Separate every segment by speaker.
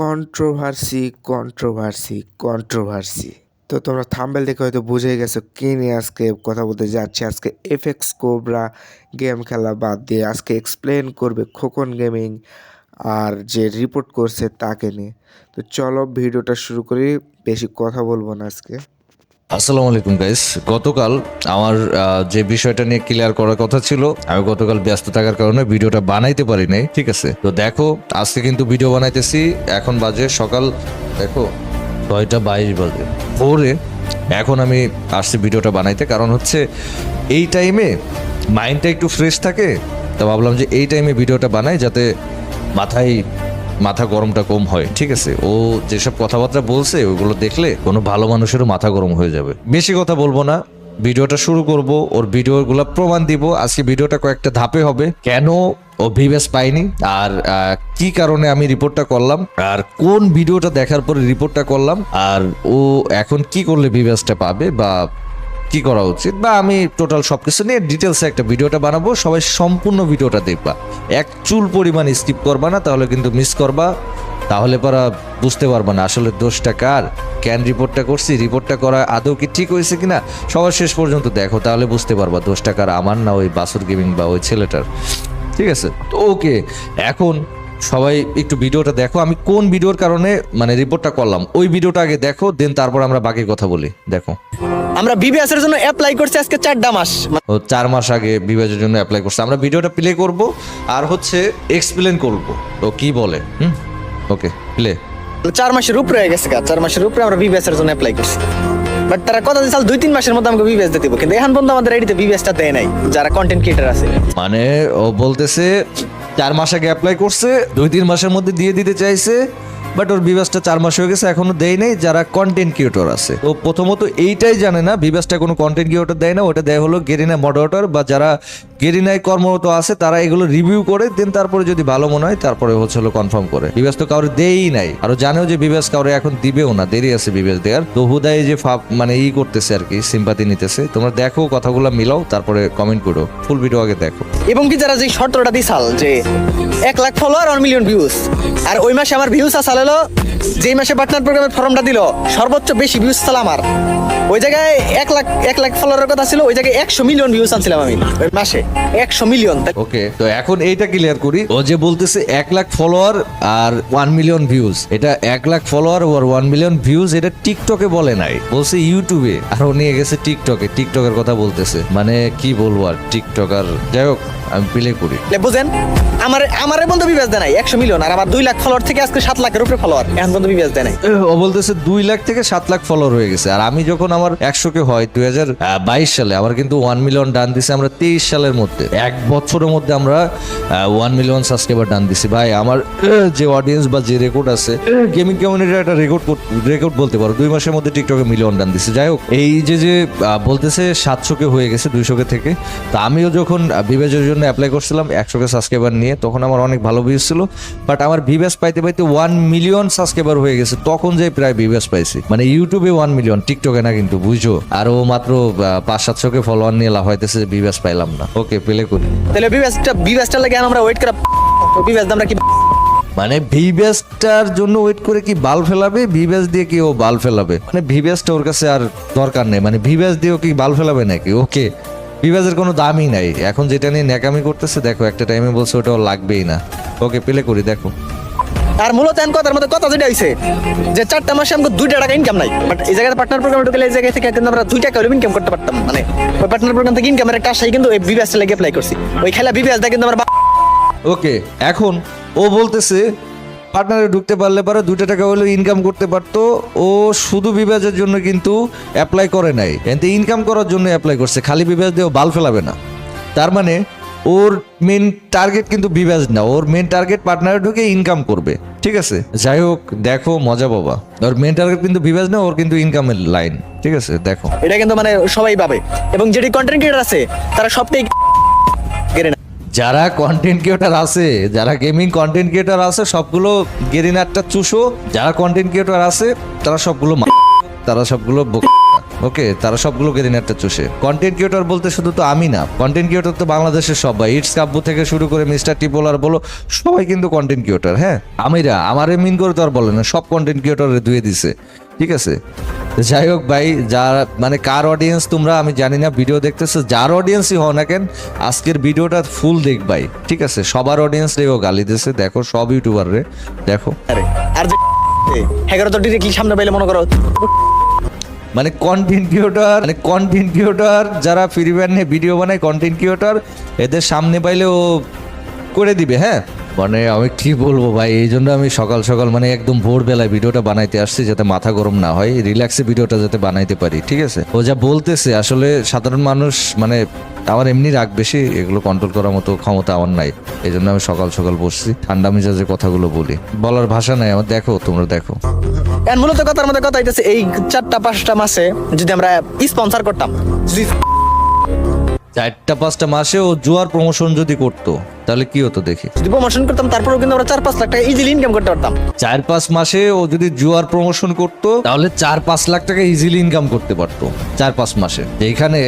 Speaker 1: Controversy controversy controversy তো তোমরা thumbnail দেখে হয়তো বুঝে গেছো, কি নিয়ে আজকে কথা বলতে যাচ্ছে। আজকে এফএক্স কোবরা গেম খেলা বাদ দিয়ে আজকে এক্সপ্লেন করবে খোকন গেমিং আর যে রিপোর্ট করছে তাকে নিয়ে। তো চলো ভিডিওটা শুরু করি, বেশি কথা বলব না আজকে।
Speaker 2: আসসালামু আলাইকুম গাইস গতকাল আমার যে বিষয়টা নিয়ে ক্লিয়ার করার কথা ছিল, আমি গতকাল ব্যস্ত থাকার কারণে ভিডিওটা বানাইতে পারি নাই, ঠিক আছে? তো দেখো, আজকে কিন্তু ভিডিও বানাইতেছি। এখন বাজে সকাল, দেখো ছয়টা বাইশ বাজে। ভোরে এখন আমি আসছি ভিডিওটা বানাইতে, কারণ হচ্ছে এই টাইমে মাইন্ডটা একটু ফ্রেশ থাকে, তো ভাবলাম যে এই টাইমে ভিডিওটা বানাই, যাতে মাথায় মাথা গরমটা কম হয়, ঠিক আছে? ও যেসব কথাবার্তা বলছে, ওগুলো দেখলে কোনো ভালো মানুষেরও মাথা গরম হয়ে যাবে। বেশি কথা বলব না, ভিডিওটা শুরু করব, ওর ভিডিওগুলো প্রমাণ দিব, আজকে ভিডিওটা কয়েকটা ধাপে হবে। কেন ও ভিভেস পাইনি আর কি কারণে আমি রিপোর্টটা করলাম, আর কোন ভিডিওটা দেখার পরে রিপোর্টটা করলাম, আর ও এখন কি করলে ভিভেসটা পাবে, বা কি করা উচিত? বা আমি টোটাল সব কিছু নিয়ে ডিটেলসে একটা ভিডিওটা বানাবো, সবাই সম্পূর্ণ ভিডিওটা দেখবা। এক চুল পরিমাণ স্কিপ করবা না, তাহলে কিন্তু মিস করবা, তাহলে পরা বুঝতে পারবা না আসলে দোষটা কার ক্যান রিপোর্টটা করছি রিপোর্টটা করা আদৌ কি ঠিক হয়েছে কিনা, সবার শেষ পর্যন্ত দেখো, তাহলে বুঝতে পারবা দোষটা কার, আমার না ওই বাসুর গেমিং বা ওই ছেলেটার। ঠিক আছে? তো ওকে এখন সবাই একটু ভিডিওটা দেখো। আমি কোন ভিডিওর কারণে মানে রিপোর্টটা করলাম? ওই ভিডিওটা আগে দেখো দেন তারপর আমরা বাকি কথা বলি। দেখো।
Speaker 3: আমরা বিবিএস এর জন্য অ্যাপ্লাই করছি আজকে চারটা মাস।
Speaker 2: ও চার মাস আগে বিবিএস এর জন্য অ্যাপ্লাই করছে। আমরা ভিডিওটা প্লে করব আর হচ্ছে এক্সপ্লেন করব। তো কি বলে? হুম? ওকে প্লে
Speaker 3: চার মাসের উপরে হয়ে গেছে গা। চার মাসের উপরে আমরা বিবিএস এর জন্য অ্যাপ্লাই করছি। বাট তারা কথা দিয়েছে দুই তিন মাসের মধ্যে আমাকে বিবিএস দিব। কিন্তু এখন পর্যন্ত আমাদের আইডিতে বিবিএসটা দেয় নাই যারা কন্টেন্ট ক্রিয়েটার আছে।
Speaker 2: মানে ও বলতেছে চার মাস আগে অ্যাপ্লাই করছে, দুই তিন মাসের মধ্যে দিয়ে দিতে চাইছে বাট ওর বিভাসটা চার মাস হয়ে গেছে, এখনও দেয় নাই, যারা কন্টেন্ট ক্রিয়েটর আছে। তো প্রথমত এইটাই জানে না বিভাসটা কোনো কন্টেন্ট ক্রিয়েটর দেয় না, ওটা দেয় হলো গেরিনা মডারেটর বা যারা গেরিনায় কর্মরত আছে, তারা এগুলো রিভিউ করে দেন তারপরে যদি ভালো মনে হয়, তারপরে হচ্ছে হলো কনফার্ম করে। বিভাস তো কাউরে দেয়ই নাই। আরও জানেও যে বিভাস কাউরে এখন দিবেও না, দেরি আছে বিভাস দেয়ার। তো হুদায় যে মানে ই করতেছে আর কি সিম্পাতি নিতেছে। তোমরা দেখো, কথাগুলো মিলাও, তারপরে কমেন্ট করো। ফুল ভিডিও আগে দেখো।
Speaker 3: এবং কি যারা যে শর্তটা দিছাল যে এক lakh follower one million views আর ওই মাসে আমার ভিউজ আসাল হলো, যেই মাসে পার্টনার প্রোগ্রামের ফর্মটা দিল, সর্বোচ্চ বেশি ভিউজ ছিল আমার। ওই জায়গায় এক লাখ এক লাখ ফলোয়ারের কথা ছিল, ওই জায়গায় একশো মিলিয়ন ভিউজ আনছিলাম আমি, ওই মাসে। একশো মিলিয়ন
Speaker 2: ওকে তো এখন এইটা ক্লিয়ার করি। ও যে বলতেছে এক লাখ ফলোয়ার আর ওয়ান মিলিয়ন ভিউজ এটা এক লাখ ফলোয়ার আর ওয়ান মিলিয়ন ভিউজ এটা টিকটকে বলে নাই। বলছে ইউটিউবে আর ও নিয়ে গেছে টিকটকে টিকটকের কথা বলতেছে। মানে কি বলব আর টিকটকার যাই হোক আমি প্লে করি।
Speaker 3: বুঝেন আমার আমারে বন্ধু বিবেচ দেয় নাই। একশো মিলিয়ন আর আমার দুই লাখ ফলোয়ার থেকে আজকে সাত লাখের উপরে ফলোয়ার এখন বন্ধু বিবেচ দেয় নাই।
Speaker 2: ও বলতেছে দুই লাখ থেকে সাত লাখ ফলোয়ার হয়ে গেছে। আর আমি যখন আমার একশো কে হয় দুই হাজার বাইশ সালে আমার কিন্তু ওয়ান মিলিয়ন ডান দিছে। আমরা তেইশ সালের মধ্যে। এক বছরের মধ্যে আমরা ওয়ান মিলিয়ন সাবস্ক্রাইবার ডান দিছি। ভাই, আমার যে অডিয়েন্স বা যে রেকর্ড আছে গেমিং কমিউনিটির একটা রেকর্ড রেকর্ড বলতে পারো। দুই মাসের মধ্যে টিকটকে মিলিয়ন ডান দিছে। যাই হোক, এই যে যে বলতেছে সাতশো কে হয়ে গেছে দুইশো কে থেকে। তো আমিও যখন বিবেজের জন্য অ্যাপ্লাই করছিলাম একশো কে সাবস্ক্রাইবার নিয়ে, তখন আমার অনেক ভালো ভিউজ ছিল। বাট আমার ভিভেস পাইতে পাইতে ওয়ান মিলিয়ন সাবস্ক্রাইবার হয়ে গেছে। তখন যে প্রায় ভিভেস পাইছি। মানে ইউটিউবে ওয়ান মিলিয়ন টিকটকে না কিন্তু বুঝো আর ও মাত্র পাঁচ সাতশো কে ফলোয়ার নিয়ে লাভ হইতেছে ভিভেস পাইলাম না। ওকে প্লে করি
Speaker 3: তাহলে বিবেচটা বিবেচটা লাগে আমরা ওয়েট করা বিবেচ আমরা কি
Speaker 2: মানে ভিভেসটার জন্য ওয়েট করে কি বাল ফেলাবে? ভিবেস দিয়ে কি ও বাল ফেলাবে? মানে ভিভেসটা ওর কাছে আর দরকার নেই। মানে ভিভেস দিয়েও কি বাল ফেলাবে নাকি? ওকে। ভিভেসের কোনো দামই নাই। এখন যেটা নিয়ে ন্যাকামি করতেছে দেখো একটা টাইমে বলছে ওটা ওর লাগবেই না। ওকে পেলে করি দেখো।
Speaker 3: আর মূলত এন কথার মধ্যে কথা যেটা হইছে যে চারটা মাসে আমাকে দুইটা টাকা ইনকাম নাই। বাট এই জায়গায় পার্টনার প্রোগ্রাম ঢুকলে এই জায়গা থেকে কিন্তু আমরা দুই টাকা ইনকাম করতে পারতাম। মানে ওই পার্টনার প্রোগ্রাম থেকে ইনকামের একটা আশাই কিন্তু ওই বিবিএস লেগে অ্যাপ্লাই করছি। ওই খেলা বিবিএস দা কিন্তু আমরা
Speaker 2: ওকে, এখন ও বলতেছে পার্টনারে ঢুকতে পারলে পরে দুইটা টাকা হলেও ইনকাম করতে পারতো। ও শুধু বিভাজের জন্য কিন্তু অ্যাপ্লাই করে নাই। এতে ইনকাম করার জন্য অ্যাপ্লাই করছে। খালি বিভাজ দিয়ে ও বাল ফেলাবে না। তার মানে ওর মেন টার্গেট কিন্তু বিভাজ না। ওর মেন টার্গেট পার্টনারে ঢুকে ইনকাম করবে। ঠিক আছে? যাই হোক দেখো মজা বাবা ওর মেন টার্গেট কিন্তু বিভাজ না ওর কিন্তু ইনকামের লাইন ঠিক আছে? দেখো।
Speaker 3: এটা কিন্তু মানে সবাই পাবে এবং যেটি কন্টেন্ট ক্রিয়েটার আছে তারা সবটাই
Speaker 2: যারা কন্টেন্ট ক্রিয়েটার আছে যারা গেমিং কন্টেন্ট ক্রিয়েটার আছে সবগুলো গেরিনারটা চুষো। যারা কন্টেন্ট ক্রিয়েটার আছে তারা সবগুলো তারা সবগুলো বোকা। ওকে তারা সবগুলো কেড়ে একটা চষে। কন্টেন্ট ক্রিয়েটর বলতে শুধু তো আমি না কন্টেন্ট ক্রিয়েটর তো বাংলাদেশের সবাই ইটস কাব্য থেকে শুরু করে মিস্টার টিপোলার বলো সবাই কিন্তু কন্টেন্ট ক্রিয়েটর হ্যাঁ? আমিরা আমারে মিন করে তো আর বলে না সব কন্টেন্ট ক্রিয়েটরে ধুয়ে দিছে ঠিক আছে? যাই হোক ভাই যার মানে কার অডিয়েন্স তোমরা আমি জানি না ভিডিও দেখতেছো যার অডিয়েন্সই হও না কেন আজকের ভিডিওটা ফুল দেখ ভাই ঠিক আছে? সবার অডিয়েন্স রেও গালি দিছে দেখো সব ইউটিউবার রে দেখো।
Speaker 3: আরে, যে এগারো তো ডিরেক্টলি সামনে পাইলে মনে করো
Speaker 2: মানে কন্টেন্ট ক্রিয়েটর মানে কন্টেন্ট ক্রিয়েটর যারা ফ্রি ফায়ার নিয়ে ভিডিও বানায় কন্টেন্ট ক্রিয়েটর এদের সামনে পাইলে ও করে দিবে হ্যাঁ? মানে আমি কি বলব ভাই, এই জন্য আমি সকাল সকাল মানে একদম ভোরবেলায় ভিডিওটা বানাইতে আসছি যাতে মাথা গরম না হয় রিল্যাক্সে ভিডিওটা যাতে বানাইতে পারি, ঠিক আছে? ও যা বলতেছে, আসলে সাধারণ মানুষ মানে আমার এমনি রাগ বেশি, এগুলো কন্ট্রোল করার মতো ক্ষমতা আমার নাই, এই জন্য আমি সকাল সকাল বসছি, ঠান্ডা মেজাজে কথাগুলো বলি। বলার ভাষা নাই, আমার দেখো, তোমরা দেখো।
Speaker 3: এখন মূলত কথার মধ্যে কথা হইতেছে এই চারটা পাঁচটা মাসে যদি আমরা স্পন্সর করতাম। যদি
Speaker 2: চারটা পাঁচটা মাসে ও জুয়ার প্রমোশন যদি করতো তাহলে কি হতো দেখি?
Speaker 3: যদি প্রমোশন করতাম তারপরেও কিন্তু আমরা চার পাঁচ লাখ টাকা ইজিলি ইনকাম করতে পারতাম।
Speaker 2: চার পাঁচ মাসে ও যদি জুয়ার প্রমোশন করতো তাহলে চার পাঁচ লাখ টাকা ইজিলি ইনকাম করতে পারতো চার পাঁচ মাসে। এইখানে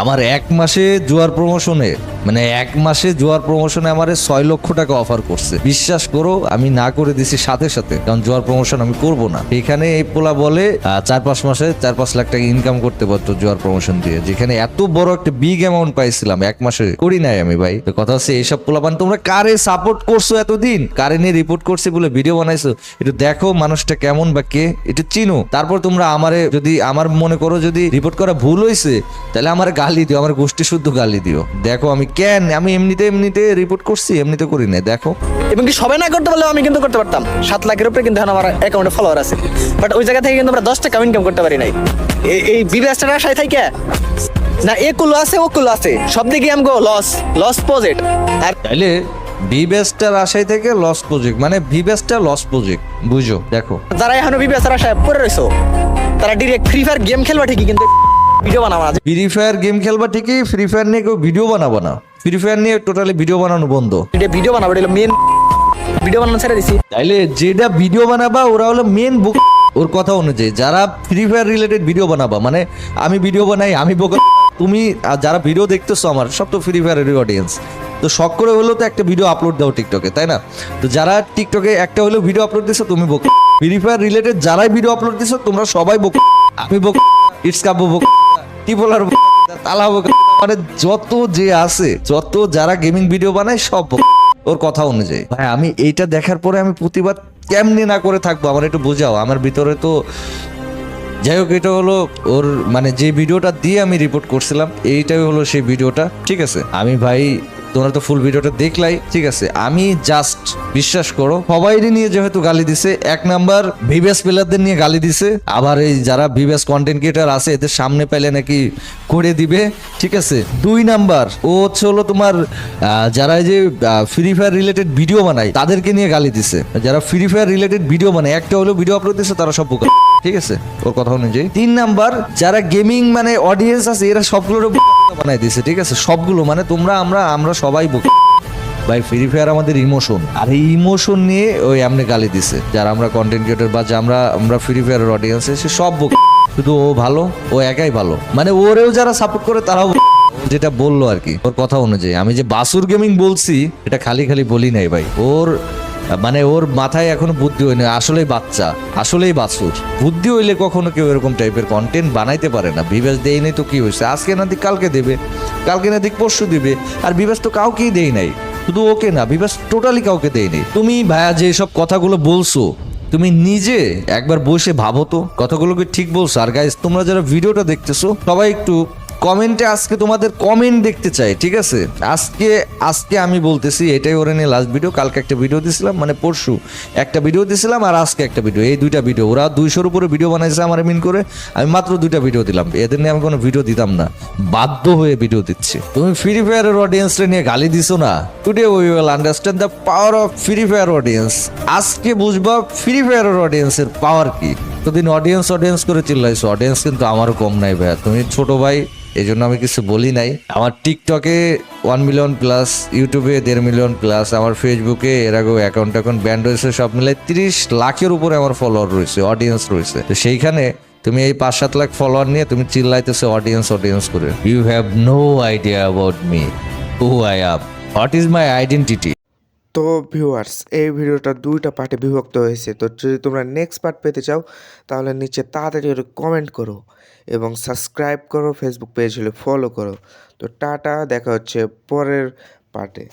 Speaker 2: আমার এক মাসে জুয়ার প্রমোশনে মানে এক মাসে জুয়ার প্রমোশনে আমার ছয় লক্ষ টাকা অফার করছে। বিশ্বাস করো, আমি না করে দিছি সাথে সাথে, কারণ জুয়ার প্রমোশন আমি করব না। এখানে এই পোলা বলে চার পাঁচ মাসে চার পাঁচ লাখ টাকা ইনকাম করতে পারতো জুয়ার প্রমোশন দিয়ে। যেখানে এত বড় একটা বিগ অ্যামাউন্ট পাইছিলাম, এক মাসে করি নাই আমি ভাই। কথা হচ্ছে, এইসব পোলাপান তোমরা কারে সাপোর্ট করছ এতদিন? কারে নিয়ে রিপোর্ট করছে বলে ভিডিও বানাইছো? একটু দেখো মানুষটা কেমন বা কে, একটু চিনো। তারপর তোমরা আমারে যদি, আমার মনে করো যদি রিপোর্ট করা ভুল হয়েছে তাহলে আমার গালি দিও আমার গোষ্ঠী শুদ্ধ গালি দিও। দেখো আমি কেন আমি এমনিতে এমনিতে রিপোর্ট করছি এমনিতে করি না দেখো।
Speaker 3: এবং কি সবাই না করতে পারলেও আমি কিন্তু করতে পারতাম। সাত লাখের উপরে কিন্তু আমার অ্যাকাউন্টে ফলোয়ার আছে। বাট ওই জায়গা থেকে কিন্তু আমরা দশ টাকা ইনকাম করতে পারি নাই। এই- বিবেচটার আশায় থাকে? না এ কুলো আছে ও কুলো আছে। সব দিকে আমি লস লস প্রজেক্ট আর
Speaker 2: তাইলে ভিবেস্টার আশাই থেকে লস প্রজেক্ট মানে ভিবেস্টার লস প্রজেক্ট বুঝো দেখো।
Speaker 3: যারা এখনও বিবেচনার আশায় পড়ে রয়েছো তারা ডিরেক্ট ফ্রি ফায়ার গেম খেলবা ঠিকই কিন্তু ভিডিও বানাবো না।
Speaker 2: ফ্রি ফায়ার গেম খেলবা ঠিকই ফ্রি ফায়ার নিয়ে কেউ ভিডিও বানাবো না। ফ্রি ফায়ার নিয়ে টোটালি ভিডিও বানানো বন্ধ।
Speaker 3: ভিডিও বানাবো এটা মেন ভিডিও বানানো ছেড়ে দিছি।
Speaker 2: তাইলে যেটা ভিডিও বানাবা ওরা হলো মেন বুক ওর কথা অনুযায়ী যারা ফ্রি ফায়ার রিলেটেড ভিডিও বানাবা মানে আমি ভিডিও বানাই আমি বোকা তুমি আর যারা ভিডিও দেখতেছো আমার সব তো ফ্রি ফায়ারের অডিয়েন্স তো শখ করে হলেও তো একটা ভিডিও আপলোড দাও টিকটকে তাই না? তো যারা টিকটকে একটা হলেও ভিডিও আপলোড দিছো তুমি বোকা ফ্রি ফায়ার রিলেটেড যারাই ভিডিও আপলোড দিছো তোমরা সবাই বোকা আমি বোকা ইটস কাব্য বোকা টিপোলার বলার তালা মানে যত যে আছে, যত যারা গেমিং ভিডিও বানায়, সব ওর কথা অনুযায়ী। ভাই, আমি এইটা দেখার পরে আমি প্রতিবাদ কেমনি না করে থাকব? আমার একটু বোঝাও। আমার ভিতরে তো যাই হোক, এটা হলো ওর মানে যে ভিডিওটা দিয়ে আমি রিপোর্ট করছিলাম, এইটাই হলো সেই ভিডিওটা ঠিক আছে? আমি ভাই তোমরা তো ফুল ভিডিওটা দেখলাই, ঠিক আছে, আমি জাস্ট বিশ্বাস করো সবাই নিয়ে যেহেতু গালি দিছে, এক নাম্বার ভিভেস প্লেয়ারদের নিয়ে গালি দিছে, আবার এই যারা ভিভেস কন্টেন্ট ক্রিয়েটার আছে, এদের সামনে পেলে নাকি করে দিবে, ঠিক আছে, দুই নাম্বার, ও হচ্ছে হলো তোমার যারা এই যে ফ্রি ফায়ার রিলেটেড ভিডিও বানায়, তাদেরকে নিয়ে গালি দিছে, যারা ফ্রি ফায়ার রিলেটেড ভিডিও বানায়, একটা হলো ভিডিও আপলোড দিছে, তারা সব ঠিক আছে, ওর কথা অনুযায়ী। তিন নাম্বার, যারা গেমিং মানে অডিয়েন্স আছে, এরা সবগুলোর বানাই দিছে ঠিক আছে? সবগুলো মানে তোমরা, আমরা আমরা সবাই বোকা। ভাই ফ্রি ফায়ার আমাদের ইমোশন আর এই ইমোশন নিয়ে ওই এমনি গালি দিছে। যারা আমরা কন্টেন্ট ক্রিয়েটর বা যে আমরা আমরা ফ্রি ফায়ারের অডিয়েন্স সে সব বোকা। শুধু ও ভালো, ও একাই ভালো। মানে ওরেও যারা সাপোর্ট করে, তারাও যেটা বলল আর কি, ওর কথা অনুযায়ী। আমি যে বাসুর গেমিং বলছি, এটা খালি খালি বলি নাই ভাই। ওর মানে ওর মাথায় এখনও বুদ্ধি হয়নি, আসলেই বাচ্চা, আসলেই বাছুর। বুদ্ধি হইলে কখনো কেউ এরকম টাইপের কন্টেন্ট বানাইতে পারে না। বিবেশ দেয় নাই তো কি হয়েছে? আজকে না দিক কালকে দেবে, কালকে না দিক পরশু দিবে, আর বিবেশ তো কাউকেই দেই নাই। শুধু ওকে না, বিবেশ টোটালি কাউকে দেয়নি তুমি ভাইয়া যে সব কথাগুলো বলছো, তুমি নিজে একবার বসে ভাবো তো। কথাগুলোকে ঠিক বলছো। আর গাইজ তোমরা যারা ভিডিওটা দেখতেছো, সবাই একটু কমেন্টে আজকে তোমাদের কমেন্ট দেখতে চাই, ঠিক আছে? আজকে আজকে আমি বলতেছি, এটাই ওরা নিয়ে লাস্ট ভিডিও কালকে একটা ভিডিও দিছিলাম মানে পরশু একটা ভিডিও দিছিলাম আর আজকে একটা ভিডিও এই দুইটা ভিডিও ওরা দুইশোর উপরে ভিডিও বানাইছে আমার মিন করে, আমি মাত্র দুইটা ভিডিও দিলাম। এদের নিয়ে আমি কোনো ভিডিও দিতাম না। বাধ্য হয়ে ভিডিও দিচ্ছি। তুমি ফ্রি ফায়ারের অডিয়েন্সটা নিয়ে গালি দিছো না? Today we will understand the power of Free Fire audience আজকে বুঝবা ফ্রি ফায়ারের অডিয়েন্সের পাওয়ার কি? তোদিন অডিয়েন্স অডিয়েন্স করে চিল্লাইছো। অডিয়েন্স কিন্তু আমারও কম নাই ভাইয়া। তুমি ছোট ভাই এই জন্য আমি কিছু বলি নাই। আমার টিকটকে ওয়ান মিলিয়ন প্লাস ইউটিউবে দেড় মিলিয়ন প্লাস আমার ফেসবুকে এর আগেও অ্যাকাউন্ট অ্যাকাউন্ট ব্যান্ড রয়েছে, সব মিলে তিরিশ লাখের উপরে আমার ফলোয়ার রয়েছে অডিয়েন্স রয়েছে। তো সেইখানে তুমি এই পাঁচ সাত লাখ ফলোয়ার নিয়ে তুমি চিল্লাইতেছো অডিয়েন্স অডিয়েন্স করে। You have no idea about me who I am what is my identity
Speaker 1: তো ভিউয়ার্স এই ভিডিওটা দুইটা পার্টে বিভক্ত হয়েছে। তো যদি তোমরা নেক্সট পার্ট পেতে চাও, তাহলে নিচে তাড়াতাড়ি করে কমেন্ট করো এবং সাবস্ক্রাইব করো। ফেসবুক পেজ হলে ফলো করো। তো টাটা, দেখা হচ্ছে পরের পার্টে